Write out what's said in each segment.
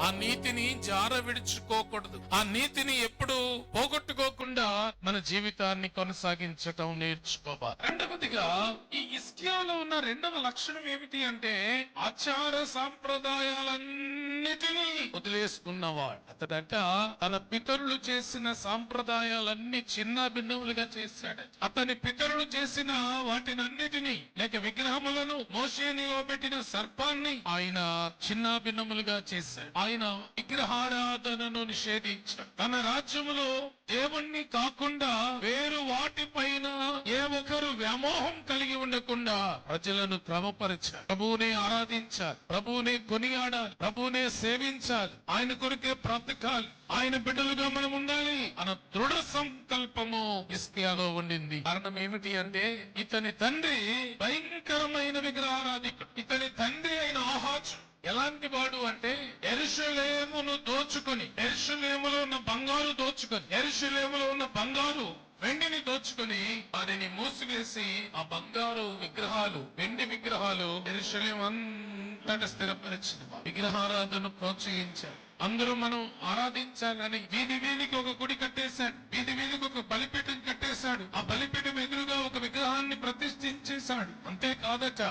ఆ నీతిని జార విడుచుకోకూడదు. ఆ నీతిని ఎప్పుడు పోగొట్టుకోకుండా మన జీవితాన్ని కొనసాగించటం నేర్చుకోవాలి రెండవదిగా ఈ ఇస్కియాలో ఉన్న రెండవ లక్షణం ఏమిటి అంటే ఆచార సాంప్రదాయాలన్నిటినీ వదిలేసుకున్నవాడు. అతడట తన పితరులు చేసిన సాంప్రదాయాలన్నీ చిన్న భిన్నములుగా చేశాడు. అతని పితరులు చేసిన వాటినన్నిటినీ లేక విగ్రహములను మోషేనిలో పెట్టిన సర్పాన్ని ఆయన చిన్న భిన్నములుగా చేశాడు. ఆయన విగ్రహారాధనను నిషేధించాడు. తన రాజ్యములో దేవుణ్ణి కాకుండా వేరు వాటిపైన ఏ ఒక్కరు వ్యామోహం కలిగి ఉండకుండా ప్రజలను క్రమపరచాలి ప్రభువునే ఆరాధించాలి. ప్రభువునే కొనియాడాలి. ప్రభువునే సేవించాలి. ఆయన కొరికే బ్రతకాలి. ఆయన బిడ్డలుగా మనం ఉండాలి అన్న దృఢ సంకల్పము ఇస్కియాలో ఉండింది. కారణం ఏమిటి అంటే ఇతని తండ్రి భయంకరమైన విగ్రహారాధికుడు. ఇతని తండ్రి అయిన ఆహాజు. ఎలాంటి వాడు అంటే ఎరుషలేమును దోచుకొని ఎరుషులేములో ఉన్న బంగారు దోచుకొని ఎరుషులేములో ఉన్న బంగారు వెండిని దోచుకొని వారిని మూసివేసి ఆ బంగారు విగ్రహాలు వెండి విగ్రహాలు ఎరుషలేం అంతటా స్థిరపరిచింది. విగ్రహారాధన ప్రోత్సహించారు. అందరూ మనం ఆరాధించాలని వీధి వీధికి ఒక గుడి కట్టేశాడు. వీధి వీధికి ఒక బలిపీఠం కట్టేశాడు. ఆ బలిపీఠం ఎదురుగా ఒక విగ్రహాన్ని ప్రతిష్ఠించేశాడు. అంతేకాదట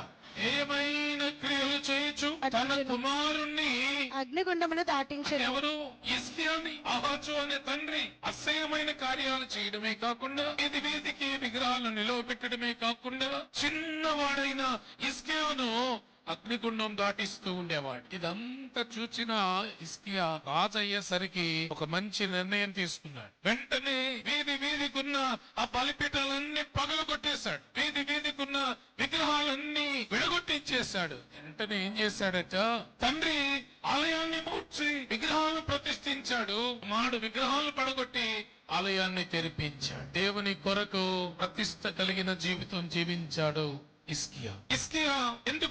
ఏమైనా క్రియలు చేయొచ్చు? తన కుమారుణ్ణి అగ్నిగుండమును దాటించను ఎవరు? ఇస్కియాని అహాచు అనే తండ్రి. అసహ్యమైన కార్యాలు చేయడమే కాకుండా వీధి వీధికి విగ్రహాలను నిలవబెట్టడమే కాకుండా చిన్నవాడైన ఇస్కియాను అగ్నిగుండం దాటిస్తూ ఉండేవాడు. ఇదంతా చూచిన ఇస్కియా రాజు అయ్యేసరికి ఒక మంచి నిర్ణయం తీసుకున్నాడు. వెంటనే వీధి వీధికున్న ఆ బలిపీఠాలన్నీ పగలు కొట్టేశాడు వీధి వీధికున్న విగ్రహాలన్నీ విడగొట్టించేశాడు. వెంటనే ఏం చేశాడట? తండ్రి ఆలయాన్ని మూర్చి విగ్రహాలను ప్రతిష్ఠించాడు. మాడు విగ్రహాలు పడగొట్టి ఆలయాన్ని తెరిపించాడు. దేవుని కొరకు ప్రతిష్ట కలిగిన జీవితం జీవించాడు ఇస్కియా ఇస్కియా ఎందుకు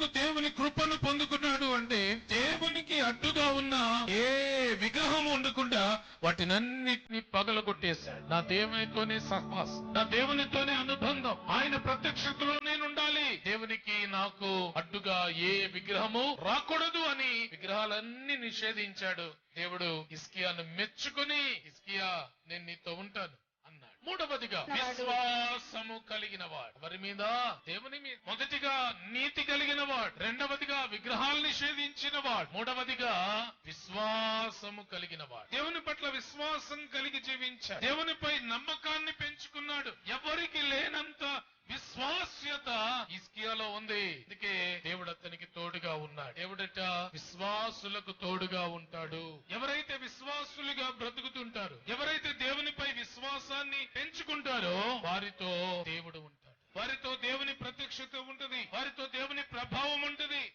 కృపను పొందుకున్నాడు అంటే దేవునికి అడ్డుగా ఉన్న ఏ విగ్రహం ఉండకుండా వాటినన్నిటిని పగలగొట్టేశాడు. నా దేవునితోనే సహవాసం. నా దేవునితోనే అనుబంధం. ఆయన ప్రత్యక్షతలో నేను ఉండాలి. దేవునికి నాకు అడ్డుగా ఏ విగ్రహము రాకూడదు అని విగ్రహాలన్నీ నిషేధించాడు. దేవుడు ఇస్కియాను మెచ్చుకుని ఇస్కియా నేను నీతో ఉంటాను అన్నాడు. మూడవదిగా విశ్వాసము కలిగిన వాడు. ఎవరి మీద? దేవుని మీద. మొదటిగా నీతి కలిగిన వాడు. రెండవదిగా విగ్రహాలు నిషేధించిన వాడు. మూడవదిగా విశ్వాసము కలిగిన వాడు. దేవుని పట్ల విశ్వాసం కలిగి జీవించాడు. దేవునిపై నమ్మకాన్ని పెంచుకున్నాడు. ఎవరికి లేనంత విశ్వాస్యత ఇస్కియాలో ఉంది. అందుకే దేవుడు అతనికి తోడుగా ఉన్నాడు. దేవుడట విశ్వాసులకు తోడుగా ఉంటాడు. ఎవరైతే విశ్వాసులుగా బ్రతుకుతుంటారు ఎవరైతే దేవునిపై విశ్వాసాన్ని పెంచుకుంటారో వారితో దేవుడు ఉంటాడు. వారితో దేవుని ప్రత్యక్షత ఉంటది. వారితో దేవుని ప్రభావం ఉంటది.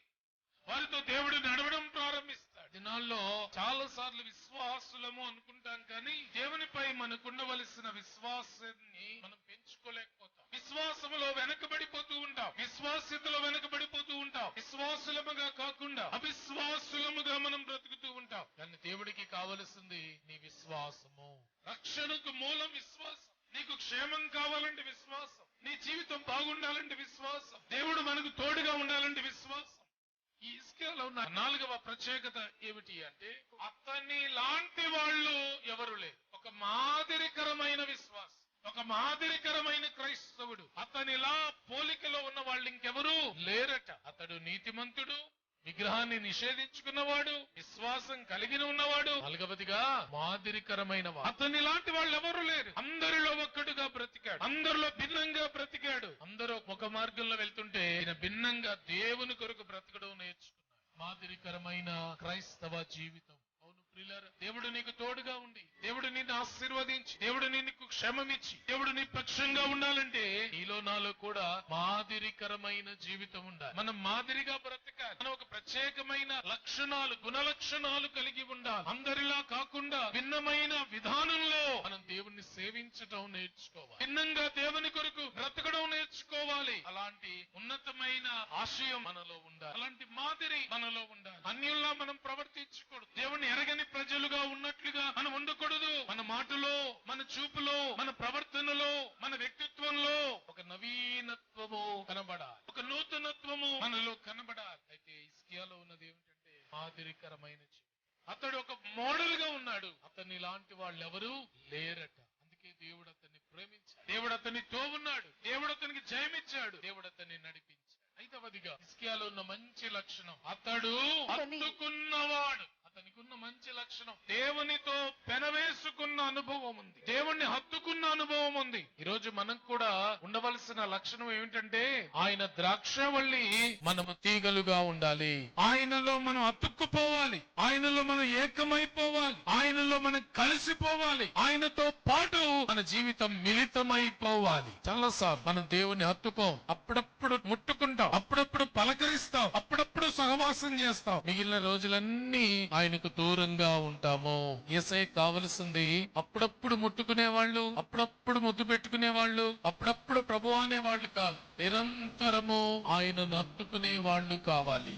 వారితో దేవుడు నడవడం ప్రారంభిస్తాడు. దినాల్లో చాలా సార్లు విశ్వాసులము అనుకుంటాం కానీ దేవునిపై మనకుండవలసిన విశ్వాసాన్ని మనం పెంచుకోలేకపోతాం. విశ్వాసములో వెనకబడిపోతూ ఉంటాం. విశ్వాస్యతలో వెనకబడిపోతూ ఉంటాం. విశ్వాసులముగా కాకుండా అవిశ్వాసులముగా మనం బ్రతుకుతూ ఉంటాం. కానీ దేవుడికి కావలసింది నీ విశ్వాసము. రక్షణకు మూలం విశ్వాసం. నీకు క్షేమం కావాలంటే విశ్వాసం. నీ జీవితం బాగుండాలంటే విశ్వాసం. దేవుడు మనకు తోడుగా ఉండాలంటే విశ్వాసం. ఈ ఉన్న నాలుగవ ప్రత్యేకత ఏమిటి అంటే అతని లాంటి వాళ్ళు ఎవరు లేరు. ఒక మాదిరికరమైన విశ్వాసం ఒక మాదిరికరమైన క్రైస్తవుడు. అతనిలా పోలికలో ఉన్న వాళ్ళు ఇంకెవరు లేరట. అతడు నీతిమంతుడు విగ్రహాన్ని నిషేధించుకున్నవాడు విశ్వాసం కలిగిన ఉన్నవాడు నాలుగవదిగా మాదిరికరమైన వాడు. అతని లాంటి వాళ్ళు ఎవరు లేరు. అందరిలో ఒక్కడుగా బ్రతికాడు. అందరిలో భిన్నంగా బ్రతికాడు. అందరూ ఒక మార్గంలో వెళ్తుంటే ఈయన భిన్నంగా దేవుని కొరకు బ్రతకడం నేర్చుకున్నాడు. మాదిరికరమైన క్రైస్తవ జీవితం. దేవుడు నీకు తోడుగా ఉండి దేవుడు నిన్ను ఆశీర్వదించి దేవుడు నీకు క్షమమిచ్చి దేవుడు నీ పక్షంగా ఉండాలంటే నీలో నాలో కూడా మాదిరికరమైన జీవితం ఉండాలి. మనం మాదిరిగా బ్రతకాలి. మనం ఒక ప్రత్యేకమైన లక్షణాలు గుణ లక్షణాలు కలిగి ఉండాలి. అందరిలా కాకుండా భిన్నమైన విధానంలో మనం దేవుణ్ణి సేవించడం నేర్చుకోవాలి. భిన్నంగా దేవుని కొరకు బ్రతకడం నేర్చుకోవాలి. అలాంటి ఉన్నతమైన ఆశయం మనలో ఉండాలి. అలాంటి మాదిరి మనలో ఉండాలి. అన్యుల్లా మనం ప్రవర్తించకూడదు. దేవుని ఎర ప్రజలుగా ఉన్నట్లుగా మనం ఉండకూడదు మన మాటలో మన చూపులో మన ప్రవర్తనలో మన వ్యక్తిత్వంలో ఒక నవీనత్వము కనబడాలి. ఒక నూతనత్వము మనలో కనబడాలి. అయితే ఇస్కియాలో ఉన్నది ఏమిటంటే మాదిరికరమైన అతడు ఒక మోడల్గా ఉన్నాడు. అతని లాంటి వాళ్ళు ఎవరు లేరట. అందుకే దేవుడు అతన్ని ప్రేమించాడు. దేవుడు అతనితో ఉన్నాడు దేవుడు అతనికి జయమిచ్చాడు. దేవుడు అతన్ని నడిపించాడు. ఐదవదిగా ఇస్కియాలో ఉన్న మంచి లక్షణం. అతడు హత్తుకున్నవాడు. అతనికి ఉన్న మంచి లక్షణం. దేవునితో పెనవేసుకున్న అనుభవం ఉంది. దేవుణ్ణి హత్తుకున్న అనుభవం ఉంది. ఈ రోజు మనం కూడా ఉండవలసిన లక్షణం ఏమిటంటే ఆయన ద్రాక్షవల్లి మనం తీగలుగా ఉండాలి. ఆయనలో మనం అతుక్కుపోవాలి. ఆయనలో మనం ఏకమైపోవాలి. ఆయనలో మనం కలిసిపోవాలి. ఆయనతో పాటు మన జీవితం మిళితమైపోవాలి. చాలా సార్ మనం దేవుని హత్తుకోం. అప్పుడప్పుడు ముట్టుకుంటాం. అప్పుడప్పుడు పలకరిస్తాం. అప్పుడప్పుడు సహవాసం చేస్తాం. మిగిలిన రోజులన్నీ ఆయనకు దూరంగా ఉంటాము. ఏసై కావలసింది అప్పుడప్పుడు ముట్టుకునే వాళ్ళు అప్పుడప్పుడు ముద్దు పెట్టుకునే వాళ్ళు అప్పుడప్పుడు ప్రభు అనే వాళ్ళు కాదు. నిరంతరము ఆయనను హత్తుకునే వాళ్ళు కావాలి.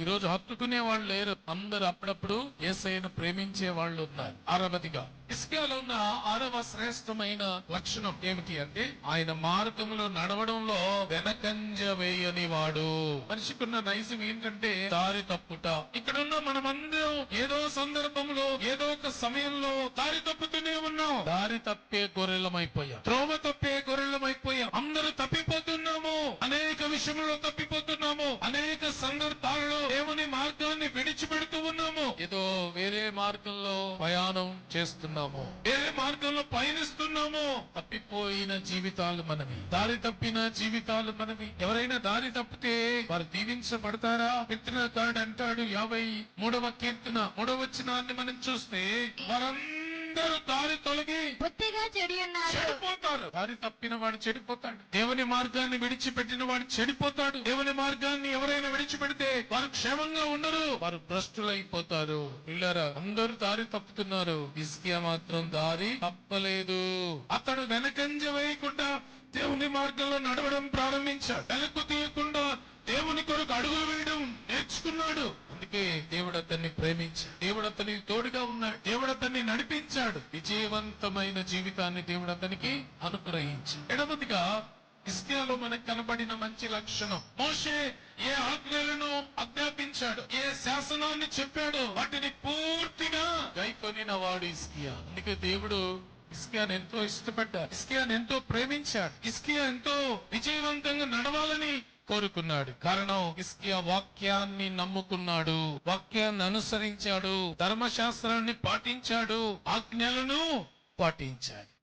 ఈ రోజు హత్తుకునే వాళ్ళు లేరు. అందరు అప్పుడప్పుడు ఏసైను ప్రేమించే వాళ్ళు ఉన్నారు. అరవదిగా ఇస్కియాలో ఉన్న ఆరవ శ్రేష్టమైన లక్షణం ఏమిటి అంటే ఆయన మార్గంలో నడవడంలో వెనకంజ వేయని వాడు మనిషికున్న నైజం ఏంటంటే దారి తప్పుట. ఇక్కడున్న మనమందరం ఏదో సందర్భంలో ఏదో ఒక సమయంలో దారి తప్పుతూనే ఉన్నాం. దారి తప్పే గొర్రెలమైపోయాం. త్రోమ తప్పే గొర్రెలమైపోయాం. అందరూ తప్పిపోతున్నాము. అనే విషయంలో తప్పిపోతున్నాము. అనేక సందర్భాలలో దేవుని మార్గాన్ని విడిచిపెడుతూ ఉన్నాము. ఏదో వేరే మార్గంలో ప్రయాణం చేస్తున్నాము. వేరే మార్గంలో పయనిస్తున్నాము. తప్పిపోయిన జీవితాలు మనవి. దారి తప్పిన జీవితాలు మనవి. ఎవరైనా దారి తప్పితే వారు దీవించబడతారా? కీర్తన కార్డు అంటాడు యాభై మూడవ కీర్తన. మూడవ వచనాన్ని మనం చూస్తే వారందరూ దారి తొలగి బుద్ధిగా చెడి ఉన్నారు చెడిపోతారు. దారి తప్పిన వాడు చెడిపోతాడు. దేవుని మార్గాన్ని విడిచిపెట్టిన వాడు చెడిపోతాడు. దేవుని మార్గాన్ని ఎవరైనా విడిచిపెడితే వారు క్షేమంగా ఉండరు. వారు భ్రష్టులైపోతారు. పిల్లరా అందరూ దారి తప్పుతున్నారు. ఇస్కియా మాత్రం దారి తప్పలేదు. అతడు వెనకంజ వేయకుండా దేవుని మార్గంలో నడవడం ప్రారంభించాడు. వెనక్కు తీయకుండా దేవుని కొరకు అడుగులు వేయడం నేర్చుకున్నాడు. అందుకే దేవుడు అతన్ని ప్రేమించాడు. దేవుడు అతనికి తోడుగా ఉన్నాడు. దేవుడు అతన్ని నడిపించాడు. విజయవంతమైన జీవితాన్ని దేవుడు అతనికి అనుగ్రహించి. ఎడమదిగా ఇస్కేలో మనకు కనబడిన మంచి లక్షణం. మోషే ఏ ఆజ్ఞలను అజ్ఞాపించాడు ఏ శాసనాన్ని చెప్పాడు? వాటిని పూర్తిగా గైకొనిన వాడు ఇస్కియా అందుకే దేవుడు ఇస్కియాన్ ఎంతో ఇష్టపడ్డాడు. ఇస్కియాన్ ఎంతో ప్రేమించాడు. ఇస్కియా ఎంతో విజయవంతంగా నడవాలని కోరుకున్నాడు. కారణం ఇస్కియా వాక్యాన్ని నమ్ముకున్నాడు. వాక్యాన్ని అనుసరించాడు. ధర్మశాస్త్రాన్ని పాటించాడు. ఆజ్ఞలను పాటించాడు.